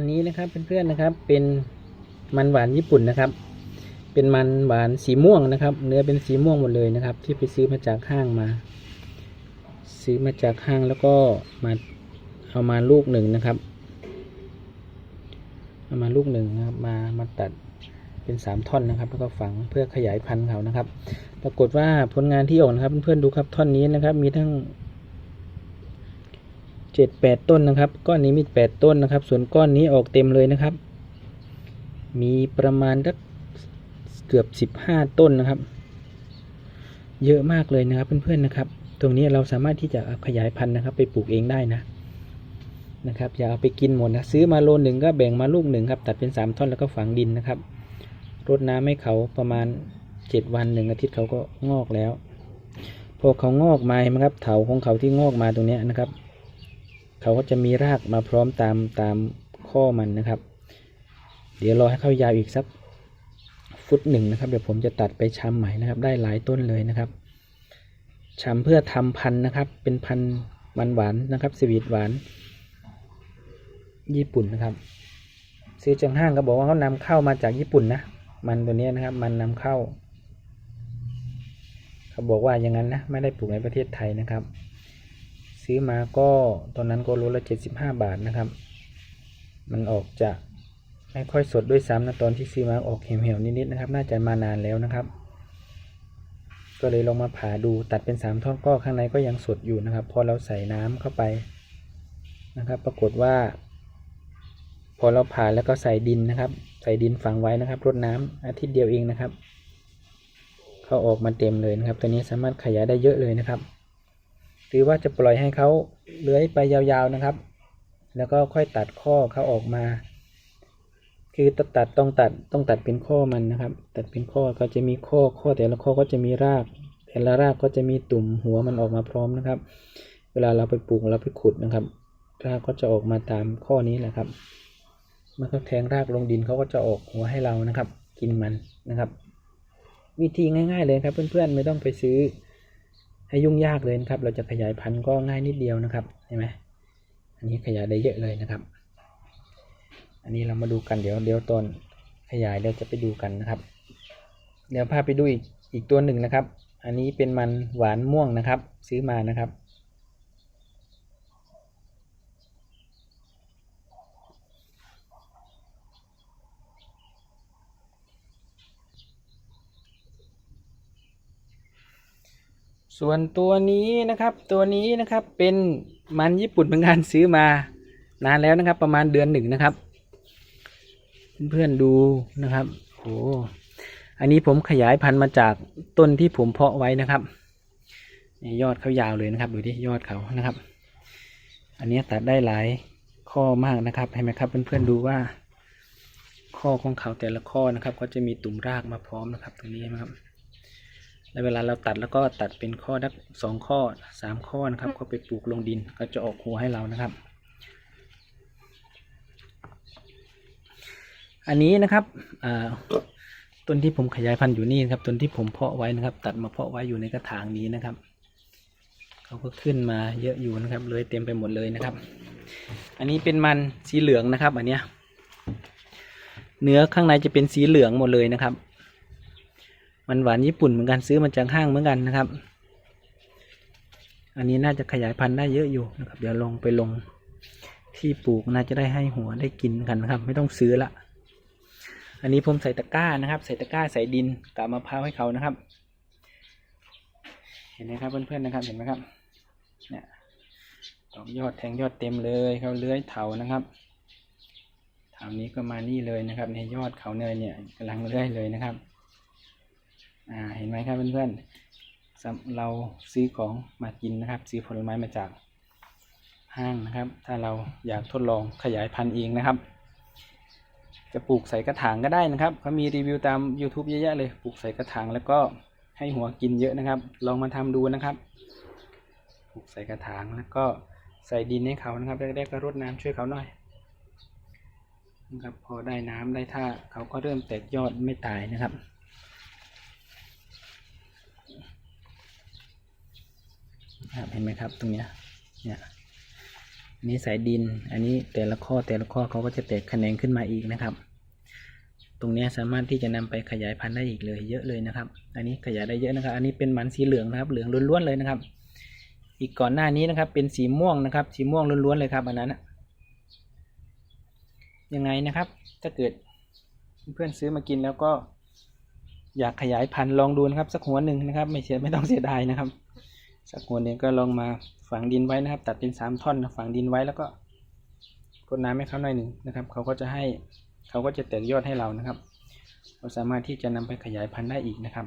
อันนี้นะครับเพื่อนๆนะครับ เป็นมันหวานญี่ปุ่นนะครับ เป็นมันหวานสีม่วงนะครับ เนื้อเป็นสีม่วงหมดเลยนะครับ ที่ไปซื้อมาจากห้างมา ซื้อมาจากห้างแล้วก็มาเอามาลูกหนึ่งนะครับเอามาลูกหนึ่งนะครับ มามาตัดเป็นสามท่อนนะครับ แล้วก็ฝังเพื่อขยายพันธุ์เขานะครับ ปรากฏว่าผลงานที่ออกนะครับ เพื่อนๆดูครับท่อนนี้นะครับ มีทั้ง เจ็ดแปดต้นนะครับ ก้อนนี้มีแปดต้นนะครับ ส่วนก้อนนี้ออกเต็มเลยนะครับ มีประมาณสักเกือบสิบห้าต้นนะครับ เยอะมากเลยนะครับเพื่อนๆนะครับ ตรงนี้เราสามารถที่จะขยายพันธุ์นะครับ ไปปลูกเองได้นะนะครับอย่าเอาไปกินหมดนะซื้อมาโลหนึ่งก็แบ่งมาลูกหนึ่งครับตัดเป็นสามท่อนแล้วก็ฝังดินนะครับรดน้ำให้เขาประมาณเจ็ดวันหนึ่งอาทิตย์เขาก็งอกแล้ว พอเขางอกมาเห็นไหมครับเถาของเขาที่งอกมาตรงนี้นะครับ เขาก็จะมีรากมาพร้อมตามตามข้อมันนะครับ เดี๋ยวรอให้เข้ายาวอีกสักฟุตหนึ่งนะครับ เดี๋ยวผมจะตัดไปชำใหม่นะครับ ได้หลายต้นเลยนะครับชำเพื่อทำพันธุ์นะครับ เป็นพันธุ์มันหวานนะครับสวีทหวาน ญี่ปุ่นนะครับซื้อจากห้างก็บอกว่าเขานำเข้ามาจากญี่ปุ่นนะมันตัวนี้นะครับ มันนำเข้า เขาบอกว่าอย่างนั้นนะไม่ได้ปลูกในประเทศไทยนะครับ ซื้อมาก็ตอนนั้นก็โลละเจ็ดสิบห้าบาทนะครับ มันออกจะไม่ค่อยสดด้วยซ้ำนะตอนที่ซื้อมาออกเหี่ยวๆนิดๆนะครับ น่าจะมานานแล้วนะครับ ก็เลยลองมาผ่าดูตัดเป็นสามท่อนก็ข้างในก็ยังสดอยู่นะครับ พอเราใส่น้ำเข้าไปนะครับ ปรากฏว่า พอเราผ่าแล้วก็ใส่ดินนะครับ ใส่ดินฝังไว้นะครับรดน้ำอาทิตย์เดียวเองนะครับ เขาออกมาเต็มเลยนะครับ ตัวนี้สามารถขยายได้เยอะเลยนะครับ หรือว่าจะปล่อยให้เขาเลื้อยไปยาวๆนะครับ แล้วก็ค่อยตัดข้อเขาออกมา คือตัดตัดต้องตัดต้องตัดเป็นข้อมันนะครับ ตัดเป็นข้อก็จะมีข้อข้อแต่ละข้อก็จะมีราก แต่ละรากก็จะมีตุ่มหัวมันออกมาพร้อมนะครับ เวลาเราไปปลูกเราไปขุดนะครับ รากก็จะออกมาตามข้อนี้แหละครับเมื่อเขาแทงรากลงดินเขาก็จะออกหัวให้เรานะครับ กินมันนะครับ วิธีง่าย ๆเลยครับเพื่อนๆไม่ต้องไปซื้อ ให้ยุ่งยากเลยนะครับ เราจะขยายพันธุ์ก็ง่ายนิดเดียวนะครับเห็นไหมอันนี้ขยายได้เยอะเลยนะครับ อันนี้เรามาดูกันเดี๋ยวเดี๋ยวตอนขยายเราจะไปดูกันนะครับ เดี๋ยวพาไปดูอีกอีกตัวหนึ่งนะครับ อันนี้เป็นมันหวานม่วงนะครับ ซื้อมานะครับ ส่วนตัวนี้นะครับตัวนี้นะครับเป็นมันญี่ปุ่นเหมือนกันซื้อมานานแล้วนะครับ ประมาณเดือนหนึ่งนะครับ เพื่อนๆดูนะครับโอ้อันนี้ผมขยายพันธุ์มาจากต้นที่ผมเพาะไว้นะครับยอดเขายาวเลยนะครับดูที่ยอดเขานะครับ อันนี้ตัดได้หลายข้อมากนะครับเห็นไหมครับเพื่อนๆดูว่า ข้อของเขาแต่ละข้อนะครับ ก็จะมีตุ่มรากมาพร้อมนะครับ ตรงนี้นะครับ แล้วเวลาเราตัดแล้วก็ตัดเป็นข้อดักสองข้อสามข้อนะครับ ก็ไปปลูกลงดินก็จะออกหัวให้เรานะครับ อันนี้นะครับต้นที่ผมขยายพันธุ์อยู่นี่นะครับต้นที่ผมเพาะไว้นะครับ ตัดมาเพาะไว้อยู่ในกระถางนี้นะครับเขาก็ขึ้นมาเยอะอยู่นะครับเลยเต็มไปหมดเลยนะครับ อันนี้เป็นมันสีเหลืองนะครับ อันเนี้ยเนื้อข้างในจะเป็นสีเหลืองหมดเลยนะครับ มันหวานญี่ปุ่นเหมือนกันซื้อมาจากห้างเหมือนกันนะครับ อันนี้น่าจะขยายพันธุ์ได้เยอะอยู่นะครับ เดี๋ยวลงไปลงที่ปลูกน่าจะได้ให้หัวได้กินกันนะครับ ไม่ต้องซื้อละอันนี้ผมใส่ตะกร้านะครับ ใส่ตะกร้าใส่ดินกาบมะพร้าวให้เขานะครับ เห็นไหมครับเพื่อนๆนะครับเห็นไหมครับเนี่ยดอกยอดแทงยอดเต็มเลยเขาเลื้อยเถานะครับเถานี้ก็มานี่เลยนะครับ ในยอดเขาเนยเนี่ยกำลังเลื้อยเลยนะครับ อ่าเห็นไหมครับเพื่อนๆเราซื้อของมากินนะครับ ซื้อผลไม้มาจากห้างนะครับ ถ้าเราอยากทดลองขยายพันธุ์เองนะครับ จะปลูกใส่กระถางก็ได้นะครับเขามีรีวิวตาม YouTube เยอะแยะเลยปลูกใส่กระถางแล้วก็ให้หัวกินเยอะนะครับ ลองมาทำดูนะครับปลูกใส่กระถางแล้วก็ใส่ดินให้เขานะครับแรกๆก็รดน้ำช่วยเขาหน่อยนะครับพอได้น้ำได้ท่าเขาก็เริ่มแตกยอดไม่ตายนะครับ ครับ เห็นไหมครับ ตรงเนี้ยเนี่ยนี้สายดิน อันนี้แต่ละข้อแต่ละข้อเขาก็จะแตกแขนงขึ้นมาอีกนะครับ ตรงนี้สามารถที่จะนำไปขยายพันธุ์ได้อีกเลย เยอะเลยนะครับ อันนี้ขยายได้เยอะนะครับ อันนี้เป็นมันสีเหลืองนะครับ เหลืองล้วนๆเลยนะครับ อีกก่อนหน้านี้นะครับ เป็นสีม่วงนะครับ สีม่วงล้วนๆเลยครับ อันนั้นนะยังไงนะครับ ถ้าเกิดเพื่อนซื้อมากินแล้วก็ อยากขยายพันธุ์ลองดูนะครับ สักหัวหนึ่งนะครับ ไม่เสียไม่ต้องเสียดายนะครับ สักหัวหนึ่งก็ลองมาฝังดินไว้นะครับ ตัดเป็นสามท่อนฝังดินไว้แล้วก็กดน้ำให้เขาหน่อยหนึ่งนะครับ เขาก็จะให้เขาก็จะแตกยอดให้เรานะครับ เราสามารถที่จะนำไปขยายพันธุ์ได้อีกนะครับ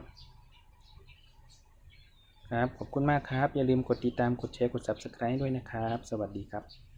ครับ ขอบคุณมากครับ อย่าลืมกดติดตามกดแชร์กด subscribe ด้วยนะครับ สวัสดีครับ